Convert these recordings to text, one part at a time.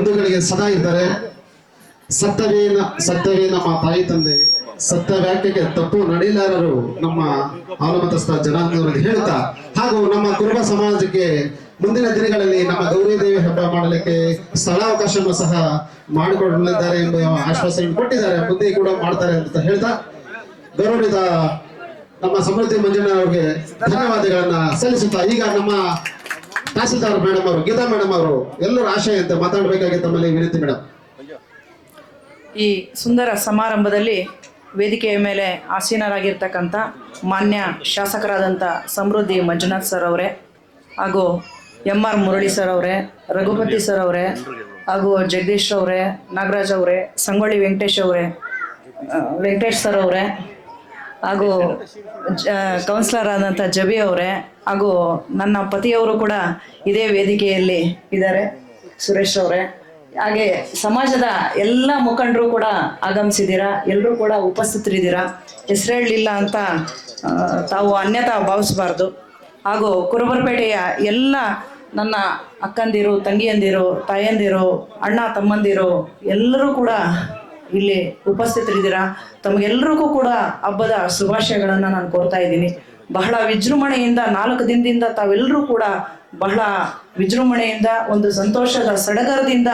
ಬಂಧುಗಳಿಗೆ ಸದಾ ಇದ್ದಾರೆ. ಸತ್ತವೇನ ಸತ್ತವೇ ನಮ್ಮ ತಾಯಿ ತಂದೆ, ಸತ್ತ ವ್ಯಾಖ್ಯೆಗೆ ತಪ್ಪು ನಡೆಯಲಾರರು ನಮ್ಮ ಆಲಮತಸ್ಥ ಜನಾಂಗದವರಲ್ಲಿ ಹೇಳ್ತಾ, ಹಾಗೂ ನಮ್ಮ ಕುರುಬ ಸಮಾಜಕ್ಕೆ ಮುಂದಿನ ದಿನಗಳಲ್ಲಿ ನಮ್ಮ ಗೌರಿ ದೇವಿ ಹಬ್ಬ ಮಾಡಲಿಕ್ಕೆ ಸ್ಥಳಾವಕಾಶವನ್ನು ಸಹ ಮಾಡಿಕೊಳ್ಳಲಿದ್ದಾರೆ ಎಂಬ ಆಶ್ವಾಸನೆ ಕೊಟ್ಟಿದ್ದಾರೆ. ಮುಂದೆ ಕೂಡ ಮಾಡ್ತಾರೆ ಅಂತ ಹೇಳ್ತಾ ಗೌರವಿತ ನಮ್ಮ ಸಮೃದ್ಧಿ ಮಂಜಣ್ಣ ಅವರಿಗೆ ಧನ್ಯವಾದಗಳನ್ನ ಸಲ್ಲಿಸುತ್ತಾ, ಈಗ ನಮ್ಮ ತಹಸೀಲ್ದಾರ್ ಮೇಡಮ್ ಅವರು, ಗೀತಾ ಮೇಡಮ್ ಅವರು, ಎಲ್ಲರ ಅಂತ ಮಾತಾಡಬೇಕಾಗಿ ತಮ್ಮಲ್ಲಿ ವಿನಂತಿ ಮೇಡಮ್ ಈ ಸುಂದರ ಸಮಾರಂಭದಲ್ಲಿ ವೇದಿಕೆಯ ಮೇಲೆ ಆಸೀನರಾಗಿರ್ತಕ್ಕಂಥ ಮಾನ್ಯ ಶಾಸಕರಾದಂಥ ಸಮೃದ್ಧಿ ಮಂಜುನಾಥ್ ಸರ್ ಅವರೇ, ಹಾಗೂ ಎಂ ಆರ್ ಮುರಳಿ ಸರ್ ಅವರೇ, ರಘುಪತಿ ಸರ್ ಅವರೇ, ಹಾಗೂ ಜಗದೀಶ್ ಅವರೇ, ನಾಗರಾಜ್ ಅವರೇ, ಸಂಗೊಳ್ಳಿ ವೆಂಕಟೇಶ್ ಅವರೇ ವೆಂಕಟೇಶ್ ಸರ್ ಅವರೇ ಹಾಗೂ ಕೌನ್ಸಿಲರ್ ಆದಂಥ ಜಬಿ ಅವರೇ ಹಾಗೂ ನನ್ನ ಪತಿಯವರು ಕೂಡ ಇದೇ ವೇದಿಕೆಯಲ್ಲಿ ಇದ್ದಾರೆ, ಸುರೇಶ್ ಅವರೇ. ಹಾಗೆ ಸಮಾಜದ ಎಲ್ಲ ಮುಖಂಡರು ಕೂಡ ಆಗಮಿಸಿದ್ದೀರಾ? ಎಲ್ಲರೂ ಕೂಡ ಉಪಸ್ಥಿತರಿದ್ದೀರಾ? ಹೆಸರೇಳಲಿಲ್ಲ ಅಂತ ತಾವು ಅನ್ಯತಾ ಭಾವಿಸಬಾರ್ದು. ಹಾಗೂ ಕುರುಬರಪೇಟೆಯ ಎಲ್ಲ ನನ್ನ ಅಕ್ಕಂದಿರು, ತಂಗಿಯಂದಿರು ತಾಯಂದಿರು ಅಣ್ಣ, ತಮ್ಮಂದಿರು ಎಲ್ಲರೂ ಕೂಡ ಇಲ್ಲಿ ಉಪಸ್ಥಿತರಿದ್ದೀರಾ? ತಮಗೆಲ್ರಿಗೂ ಕೂಡ ಹಬ್ಬದ ಶುಭಾಶಯಗಳನ್ನು ನಾನು ಕೋರ್ತಾ ಇದ್ದೀನಿ. ಬಹಳ ವಿಜೃಂಭಣೆಯಿಂದ, ನಾಲ್ಕು ದಿನದಿಂದ ತಾವೆಲ್ಲರೂ ಕೂಡ ಬಹಳ ವಿಜೃಂಭಣೆಯಿಂದ, ಒಂದು ಸಂತೋಷದ ಸಡಗರದಿಂದ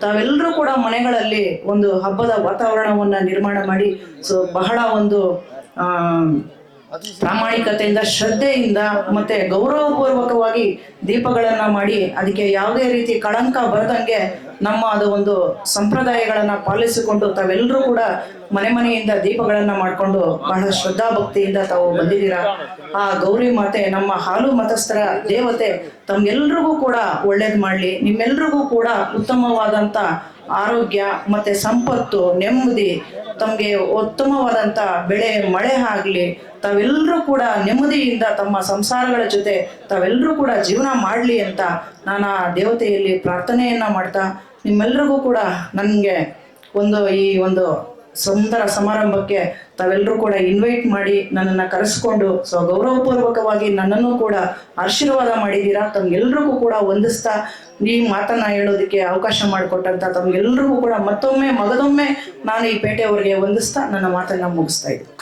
ತಾವೆಲ್ಲರೂ ಕೂಡ ಮನೆಗಳಲ್ಲಿ ಒಂದು ಹಬ್ಬದ ವಾತಾವರಣವನ್ನ ನಿರ್ಮಾಣ ಮಾಡಿ. ಸೊ ಬಹಳ ಒಂದು, ಆ ಪ್ರಾಮಾಣಿಕತೆಯಿಂದ, ಶ್ರದ್ಧೆಯಿಂದ ಮತ್ತೆ ಗೌರವಪೂರ್ವಕವಾಗಿ ದೀಪಗಳನ್ನ ಮಾಡಿ ಅದಕ್ಕೆ ಯಾವುದೇ ರೀತಿ ಕಳಂಕ ಬರದಂಗೆ ನಮ್ಮ ಅದು ಒಂದು ಸಂಪ್ರದಾಯಗಳನ್ನ ಪಾಲಿಸಿಕೊಂಡು ತಾವೆಲ್ಲರೂ ಕೂಡ ಮನೆ ಮನೆಯಿಂದ ದೀಪಗಳನ್ನ ಮಾಡ್ಕೊಂಡು ಬಹಳ ಶ್ರದ್ಧಾ ಭಕ್ತಿಯಿಂದ ತಾವು ಬಂದಿದ್ದೀರಾ? ಆ ಗೌರಿ ಮಾತೆ, ನಮ್ಮ ಹಾಲು ಮತಸ್ಥರ ದೇವತೆ ತಮ್ಗೆಲ್ರಿಗೂ ಕೂಡ ಒಳ್ಳೇದ್ ಮಾಡ್ಲಿ. ನಿಮ್ಮೆಲ್ರಿಗೂ ಕೂಡ ಉತ್ತಮವಾದಂತ ಆರೋಗ್ಯ ಮತ್ತು ಸಂಪತ್ತು, ನೆಮ್ಮದಿ, ತಮಗೆ ಉತ್ತಮವಾದಂಥ ಬೆಳೆ, ಮಳೆ ಆಗಲಿ ತಾವೆಲ್ಲರೂ ಕೂಡ ನೆಮ್ಮದಿಯಿಂದ ತಮ್ಮ ಸಂಸಾರಗಳ ಜೊತೆ ತಾವೆಲ್ಲರೂ ಕೂಡ ಜೀವನ ಮಾಡಲಿ ಅಂತ ನಾನು ಆ ದೇವತೆಯಲ್ಲಿ ಪ್ರಾರ್ಥನೆಯನ್ನು ಮಾಡ್ತಾ ನಿಮ್ಮೆಲ್ರಿಗೂ ಕೂಡ ನನಗೆ ಒಂದು ಈ ಒಂದು ಸುಂದರ ಸಮಾರಂಭಕ್ಕೆ ತಾವೆಲ್ಲರೂ ಕೂಡ ಇನ್ವೈಟ್ ಮಾಡಿ ನನ್ನನ್ನು ಕರೆಸ್ಕೊಂಡು ಸೊ ಗೌರವಪೂರ್ವಕವಾಗಿ ನನ್ನನ್ನು ಕೂಡ ಆಶೀರ್ವಾದ ಮಾಡಿದ್ದೀರಾ? ತಮ್ಗೆಲ್ರಿಗೂ ಕೂಡ ವಂದಿಸ್ತಾ ಈ ಮಾತನ್ನ ಹೇಳೋದಕ್ಕೆ ಅವಕಾಶ ಮಾಡಿಕೊಟ್ಟಂತ ತಮ್ಗೆಲ್ರಿಗೂ ಕೂಡ ಮತ್ತೊಮ್ಮೆ, ಮಗದೊಮ್ಮೆ ನಾನು ಈ ಪೇಟೆಯವರಿಗೆ ವಂದಿಸ್ತಾ ನನ್ನ ಮಾತನ್ನ ಮುಗಿಸ್ತಾ ಇದ್ದೀನಿ.